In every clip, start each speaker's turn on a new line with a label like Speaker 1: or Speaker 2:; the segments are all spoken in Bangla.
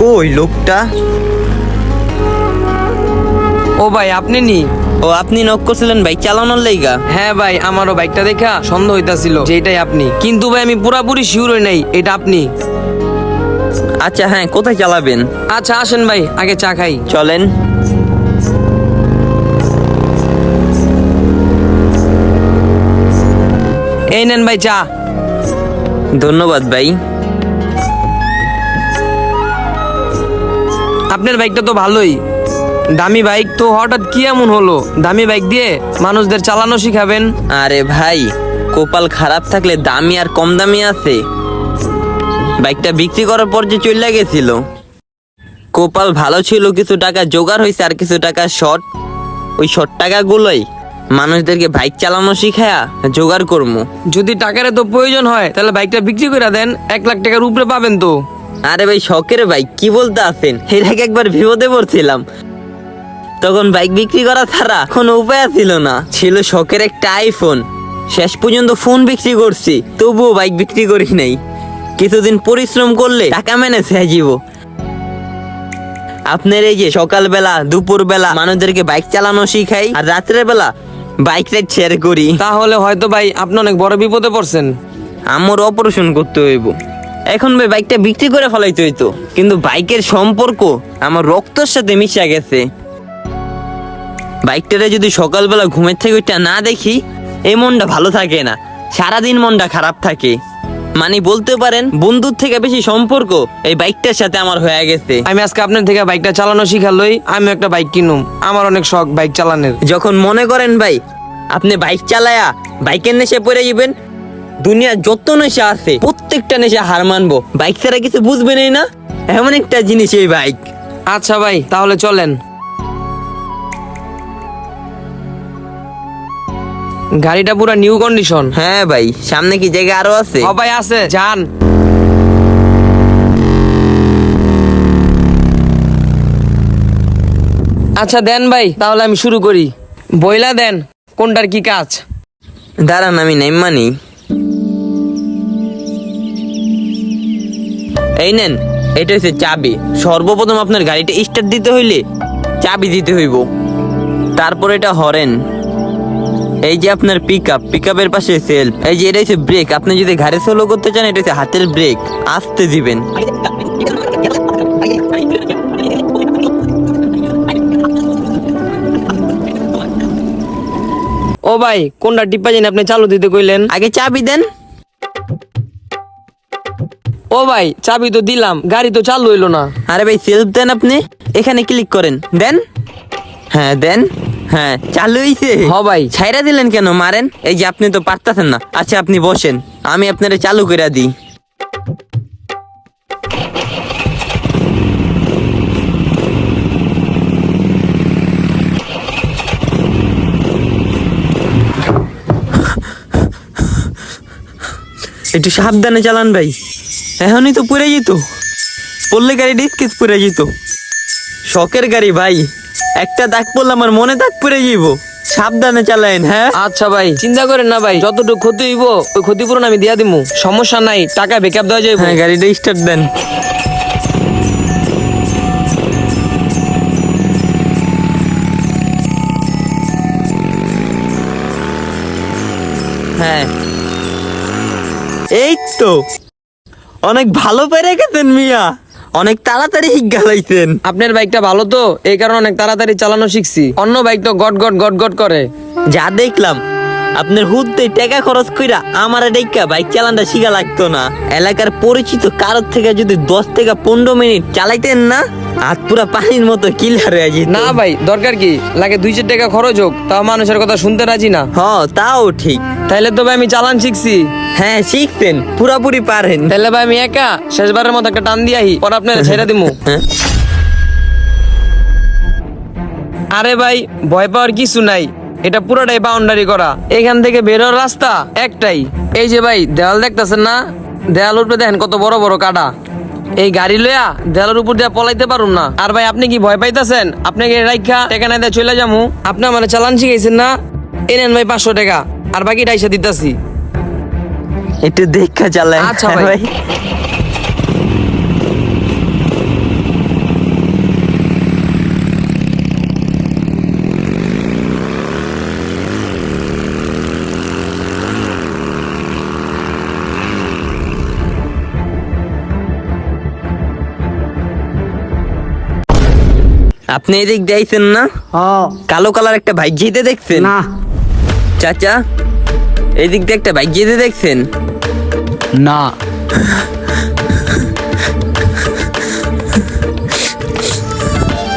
Speaker 1: কই লোকটা।
Speaker 2: ও ভাই আপনি নি?
Speaker 1: ও আপনি নক করছিলেন বাইক চালানোর লাইগা
Speaker 2: হ্যাঁ ভাই আমারও বাইকটা দেখা সন্দেহ হইতাছিল যে এটাই আপনি। কিন্তু ভাই আমি পুরাপুরি শিওর হই নাই এটা আপনি।
Speaker 1: আচ্ছা হ্যাঁ কোথায় চালাবেন?
Speaker 2: আচ্ছা আসেন ভাই আগে চা খাই।
Speaker 1: চলেন।
Speaker 2: এই নেন ভাই চা।
Speaker 1: ধন্যবাদ ভাই।
Speaker 2: আপনার বাইকটা তো ভালোই। দামি বাইক তো হঠাৎ কি এমন হলো? দামি বাইক দিয়ে মানুষদের চালানো শিখাবেন।
Speaker 1: আরে ভাই কপাল খারাপ থাকলে দামি আর কম দামি আছে। বাইকটা বিক্রি করার পর যে চলে গেছিল। কপাল ভালো ছিল কিছু টাকা জোগাড় হয়েছে আর কিছু টাকা শর্ট ওই শর্ট টাকাগুলোই মানুষদেরকে বাইক চালানো শিখায়া জোগাড় করব
Speaker 2: যদি টাকার তো প্রয়োজন হয় তাহলে বাইকটা বিক্রি করে দেন। এক লাখ টাকার উপরে পাবেন তো।
Speaker 1: আরে ভাই শখের ভাই কি বলতে আছেন? এর আগে একবার বিপদে পড়ছিলাম। তখন বাইক বিক্রি করা ছাড়া কোনো উপায় ছিল না। ছিল শখের একটা আইফোন শেষ পর্যন্ত ফোন বিক্রি করছি তবুও বাইক বিক্রি করি নাই। কিছুদিন পরিশ্রম করলে টাকা মেনে সাজিব আপনার এই যে সকালবেলা দুপুরবেলা মানুষদেরকে বাইক চালানো শিখাই আর রাত্রের বেলা বাইক রাইড শেয়ার করি।
Speaker 2: তাহলে হয়তো ভাই আপনি অনেক বড় বিপদে পড়ছেন।
Speaker 1: আমার অপারেশন করতে হইব। এখন ভাই বাইকটা বিক্রি করে ফেলাইতে হইতো। কিন্তু বাইকের সম্পর্ক আমার রক্তের সাথে মিশে গেছে। বাইকটারে যদি সকালবেলা ঘুমের থেকে ওইটা না দেখি এই মনটা ভালো থাকে না। সারাদিন মনটা খারাপ থাকে। মানে বলতে পারেন বন্ধুর থেকে বেশি সম্পর্ক এই বাইকটার সাথে আমার হয়ে গেছে।
Speaker 2: আমি আজকে আপনার থেকে বাইকটা চালানো শিখালই আমি একটা বাইক কিনুম। আমার অনেক শখ বাইক চালানোর।
Speaker 1: যখন মনে করেন ভাই আপনি বাইক চালায়া বাইকের নেশে পড়ে যাবেন দুনিয়া যত নেশা আছে প্রত্যেকটা নেশা হার মানবো। বাইক ছাড়া কিছু বুঝবেনই না? এমন একটা জিনিস এই বাইক।
Speaker 2: আচ্ছা ভাই তাহলে চলেন। গাড়িটা পুরো নিউ কন্ডিশন
Speaker 1: হ্যাঁ ভাই সামনে কি জায়গা আরও আছে?
Speaker 2: সবাই আছে যান। আচ্ছা দেন ভাই তাহলে আমি শুরু করি। বইলা দেন কোনটার কি কাজ?
Speaker 1: দাঁড়ান আমি নেম্মানি এই নেন, এটা হচ্ছে চাবি। সর্বপ্রথম আপনার গাড়িটা স্টার্ট দিতে হইলে চাবি দিতে হইব। তারপর এটা হরেন। এই যে আপনার পিক আপ পিক আপের পাশে সেলফ এই যে এটা হচ্ছে ব্রেক আপনি যদি গাড়ি সোলো করতে চান, এটা হচ্ছে হাতের ব্রেক আস্তে দিবেন।
Speaker 2: ও ভাই, কোনটা টিপা জানি আপনি চালু দিতে কইলেন?
Speaker 1: আগে চাবি দেন।
Speaker 2: ও ভাই চাবি তো দিলাম গাড়ি তো চালু হইল না।
Speaker 1: আরে ভাই সেলফ দেন আপনি। এখানে ক্লিক করেন। দেন? হ্যাঁ দেন। হ্যাঁ চালু হইছে।
Speaker 2: হ ভাই।
Speaker 1: ছাইরা দিলেন কেন? মারেন। এই যে আপনি তো পারতাছেন না। আচ্ছা আপনি বসেন। আমি আপনারে চালু করে দিই। একটু সাবধানে চালান ভাই। এখনই তো পড়ে যেত। পড়লে গাড়ি ডিসকেস পড়ে যেত। শখের গাড়ি ভাই। একটা দাগ পড়লে আমার মনে দাগ পড়ে যাইব। সাবধানে চালায়েন হ্যাঁ?
Speaker 2: আচ্ছা ভাই চিন্তা করেন না ভাই। যতটুকু ক্ষতি হইব ওই ক্ষতিপূরণ আমি দিয়া দিমু। সমস্যা নাই টাকা বেকআপ দেওয়া যাইব।
Speaker 1: হ্যাঁ গাড়িটা স্টার্ট দেন। হ্যাঁ। এই তো। অনেক ভালো পেরে গেছেন মিয়া। অনেক তাড়াতাড়ি হিক গালাইছেন
Speaker 2: আপনার বাইকটা ভালো তো এই কারণে অনেক তাড়াতাড়ি চালানো শিখছি। অন্য বাইক তো গট গট গট গট করে।
Speaker 1: যা দেখলাম আপনার হুদতে টাকা খরচ কইরা আমার ডেকা বাইক চালানটা শিখা লাগতো না। এলাকার পরিচিত কারোর থেকে যদি দশ থেকে পনেরো মিনিট চালাইতেন না হাত পুরা পানির মতো কিলার হয়ে যেত।
Speaker 2: না ভাই দরকার কি? লাগে দুই চার টাকা খরচ হোক তাও মানুষের কথা শুনতে রাজি না।
Speaker 1: হ তাও ঠিক।
Speaker 2: তাইলে তো ভাই আমি চালান শিখছি।
Speaker 1: হ্যাঁ শিখতেন পুরাপুরি পারেন।
Speaker 2: তাহলে ভাই আমি একা শেষবারের মতো একটা টান দিয়াহি পর আপনার ছেড়ে দিমু।
Speaker 1: হ্যাঁ।
Speaker 2: আরে ভাই ভয় পাওয়ার কিছু নাই। এটা পুরোটাই বাউন্ডারি করা। এখান থেকে বেরোর রাস্তা একটাই। এই যে ভাই দেওয়াল দেখতেছেন না? দেওয়াল উপরে দেখেন কত বড় বড় কাটা এই গাড়ি লইয়া দেয়ালের উপর দিয়ে পলাইতে পারুন না। আর ভাই আপনি কি ভয় পাইতেছেন? আপনাকে রাইখা টাকা না দিয়ে চলে যাব আপনি আমার চালান শিখাইছেন না? এ নেন ভাই পাঁচশো টাকা। আর বাকি টাইসা দিতেছি।
Speaker 1: একটু দেখে চালায়।
Speaker 2: আচ্ছা ভাই।
Speaker 1: আপনি এদিক দেখছেন না? কালো কালার একটা ভাইজিতে দেখছেন?
Speaker 3: না।
Speaker 1: চাচা এদিক দিয়ে একটা বাইক যেতে দেখছেন?
Speaker 3: না।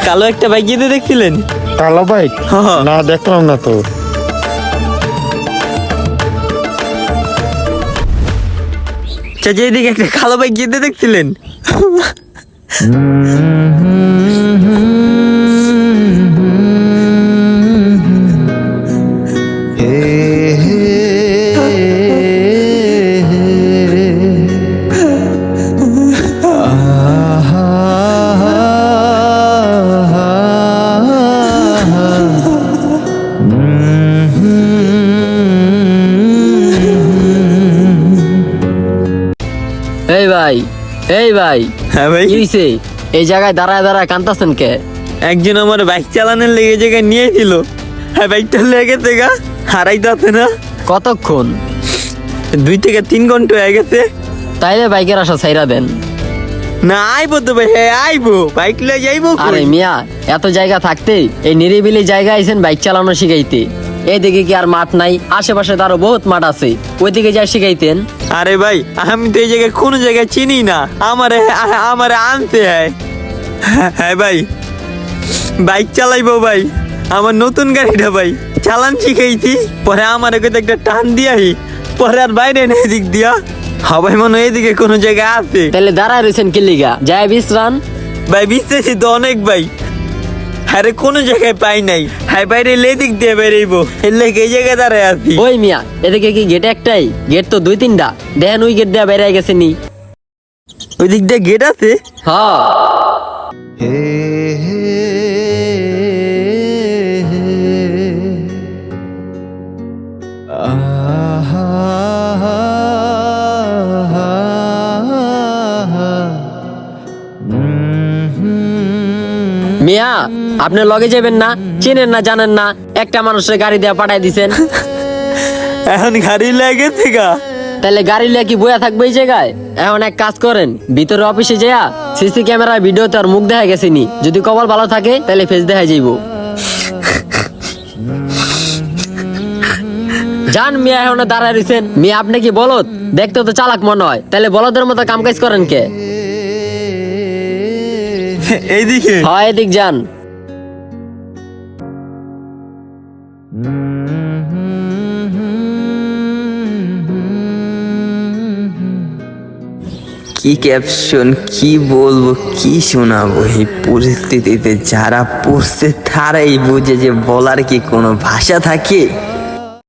Speaker 1: কালো একটা বাইক যেতে দেখছিলেন?
Speaker 4: কালো বাইক
Speaker 1: হ্যাঁ।
Speaker 4: না দেখলাম না তো।
Speaker 1: চাচা এদিকে একটা কালো বাইক যেতে দেখছিলেন?
Speaker 3: এই ভাই
Speaker 1: হ্যাঁ ভাই।
Speaker 3: কি হইছে? এই জায়গায় দাঁড়ায় দাঁড়ায় কান্তাছেন কে?
Speaker 1: একজন আমার বাইক চালানোর লেগে জায়গায় নিয়েছিল হ্যাঁ বাইকটা লেগেছে গা হারাইতে না।
Speaker 3: কতক্ষণ?
Speaker 1: দুই থেকে তিন ঘণ্টা হয়ে গেছে।
Speaker 3: তাইলে বাইকের আশা ছাইরা দেন।
Speaker 1: না আইবো তো ভাই হ্যাঁ আইবো। বাইক লিয়ে যাইবো?
Speaker 3: আরে মিয়া এত জায়গা থাকতে এই নিরিবিলি জায়গা আইছেন বাইক চালানো শিখাইতে। এইদিকে কি আর মাঠ নাই? আশেপাশে তো আরও বহুত মাঠ আছে। ওইদিকে যা শিখাইতেন।
Speaker 1: আরে ভাই আমি তো এই জায়গায় কোনো জায়গায় চিনি না। আমারে আমারে আনতে হয়। হ্যাঁ ভাই বাইক চালাইবো ভাই। আমার নতুন গাড়িটা ভাই চালান শিখাইছি। পরে আমার একে একটা টান দিয়াই পরে আর বাইরে নেই দিক দিয়া। মনে হয় এদিকে কোনো জায়গায় আছে।
Speaker 3: তাহলে দাঁড়ায় রয়েছেন কিল্লিগা যায় বিশ্রান
Speaker 1: ভাই বিশ্বাসী তো অনেক ভাই। হ্যাঁ রে, কোনো জায়গায় পাই নাই। হাই বাইরে লে দিক দিয়ে বেরিয়েবো লেগে এই জায়গায় দাঁড়ায় আছি?
Speaker 3: ওই মিয়া এদিকে কি গেট একটাই? গেট তো দুই তিনটা। দেখেন ওই গেট দেয়া বেরিয়ে গেছে নি।
Speaker 1: ওই দিক দিয়ে গেট আছে?
Speaker 3: হ্যাঁ মিয়া আপনি লগে যাবেন না চেনেন না জানেন না একটা মানুষের গাড়ি দেয়া পাঠাই দিছেন।
Speaker 1: এখন গাড়ি লেগেছে গা
Speaker 3: তাহলে গাড়ি লিয়ে কি বয়া থাকবে এই জায়গায়? এখন এক কাজ করেন ভিতরে অফিসে যায়া সিসি ক্যামেরায় ভিডিওতে আর মুখ দেখা গেছে নি যদি কপাল ভালো থাকে তাহলে ফেস দেখা যাইব। জান মিয়া এখন দাঁড়ায় রয়েছেন মিয়া আপনি কি বলদ? দেখতে তো চালাক মনে হয়। তাহলে বলদের মতো কাম কাজ করেন কে?
Speaker 1: এইদিকে।
Speaker 3: হয় এদিক যান
Speaker 1: কি ক্যাপশন কি বলব, কি শোনাবো? এই পরিস্থিতিতে যারা পড়ছে, তারাই বুঝে যে বলার কি কোনো ভাষা থাকে?